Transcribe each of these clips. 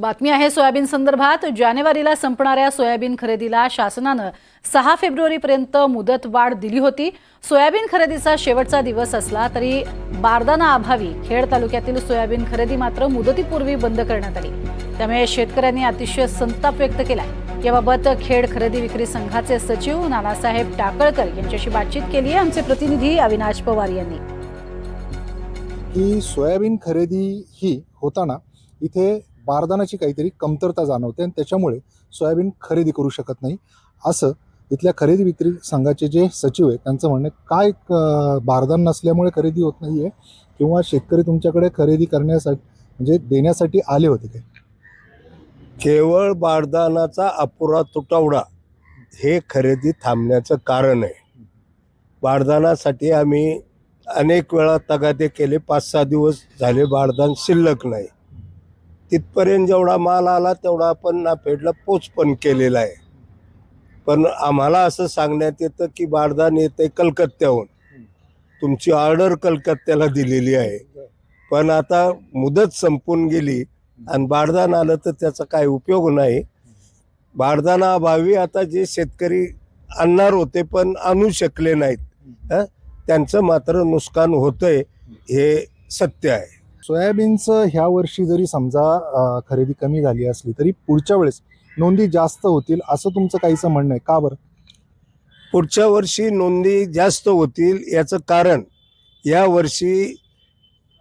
बातमी आहे सोयाबीन संदर्भात. जानेवारीला संपणाऱ्या सोयाबीन खरेदीला शासनानं सहा फेब्रुवारीपर्यंत मुदत वाढ दिली होती. सोयाबीन खरेदीचा शेवटचा दिवस असला तरी बारदाना अभावी खेड तालुक्यातील सोयाबीन खरेदी मात्र मुदतीपूर्वी बंद करण्यात आली. त्यामुळे शेतकऱ्यांनी अतिशय संताप व्यक्त केला. याबाबत खेड खरेदी विक्री संघाचे सचिव नानासाहेब टाकळकर यांच्याशी बातचीत केली आहे आमचे प्रतिनिधी अविनाश पवार यांनी. ही सोयाबीन खरेदी ही होताना इथे बारदानाची काहीतरी कमतरता जाणवते आणि त्याच्यामुळे सोयाबीन खरेदी करू शकत नाही. असं इथल्या खरेदी विक्री संघाचे जे सचिव आहेत त्यांचं म्हणणं काय क- बारदान नसल्यामुळे खरेदी होत नाही आहे किंवा शेतकरी तुमच्याकडे खरेदी करण्यासाठी म्हणजे देण्यासाठी आले होते ते केवळ बारदानाचा अपुरा तुटवडा हे खरेदी थांबण्याचं कारण आहे. बारदानासाठी आम्ही अनेक वेळा तगादे केले पाच सहा दिवस झाले बारदान शिल्लक नाही. तिथपर्यंत जेवढा माल आला तेवढा आपण नाफेडला पोच पण केलेला आहे. पण आम्हाला असं सांगण्यात येतं की बारदान येते कलकत्त्याहून. तुमची ऑर्डर कलकत्त्याला दिलेली आहे. पण आता मुदत संपून गेली आणि बारदान आलं तर त्याचा काय उपयोग नाही. बारदानाअभावी आता जे शेतकरी आणणार होते पण आणू शकले नाहीत. त्यांचं मात्र नुकसान होतंय हे सत्य आहे. सोयाबीनचं ह्या वर्षी जरी समजा खरेदी कमी झाली असली तरी पुढच्या वेळेस नोंदी जास्त होतील असं तुमचं काहीचं म्हणणं आहे? का बरं? पुढच्या वर्षी नोंदी जास्त होतील याचं कारण या वर्षी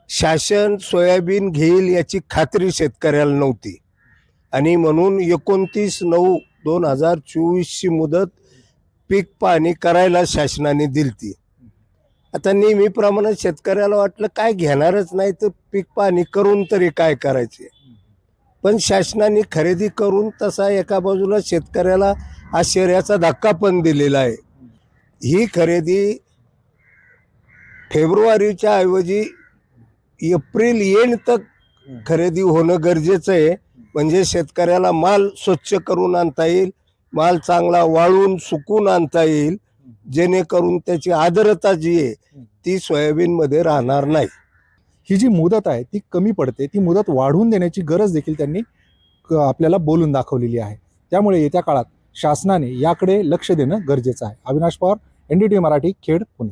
शासन सोयाबीन घेईल याची खात्री शेतकऱ्याला नव्हती. आणि म्हणून एकोणतीस नऊ दोन हजार चोवीसची मुदत पीक पाहणी करायला शासनाने दिलती. आता नेहमीप्रमाणे शेतकऱ्याला वाटलं काय घेणारच नाही तर पीक पाणी करून तरी काय करायचे? पण शासनाने खरेदी करून तसा एका बाजूला शेतकऱ्याला आश्चर्याचा धक्का पण दिलेला आहे. ही खरेदी फेब्रुवारीच्या ऐवजी एप्रिल येण तक खरेदी होणं गरजेचं आहे. म्हणजे शेतकऱ्याला माल स्वच्छ करून आणता येईल माल चांगला वाळून सुकून आणता येईल. जेणेकरून त्याची आर्द्रता जी आहे ती सोयाबीनमध्ये राहणार नाही. ही जी मुदत आहे ती कमी पडते. ती मुदत वाढवून देण्याची गरज देखील त्यांनी आपल्याला बोलून दाखवलेली आहे. त्यामुळे येत्या काळात शासनाने याकडे लक्ष देणं गरजेचं आहे. अविनाश पवार एनडीटी मराठी खेड पुणे.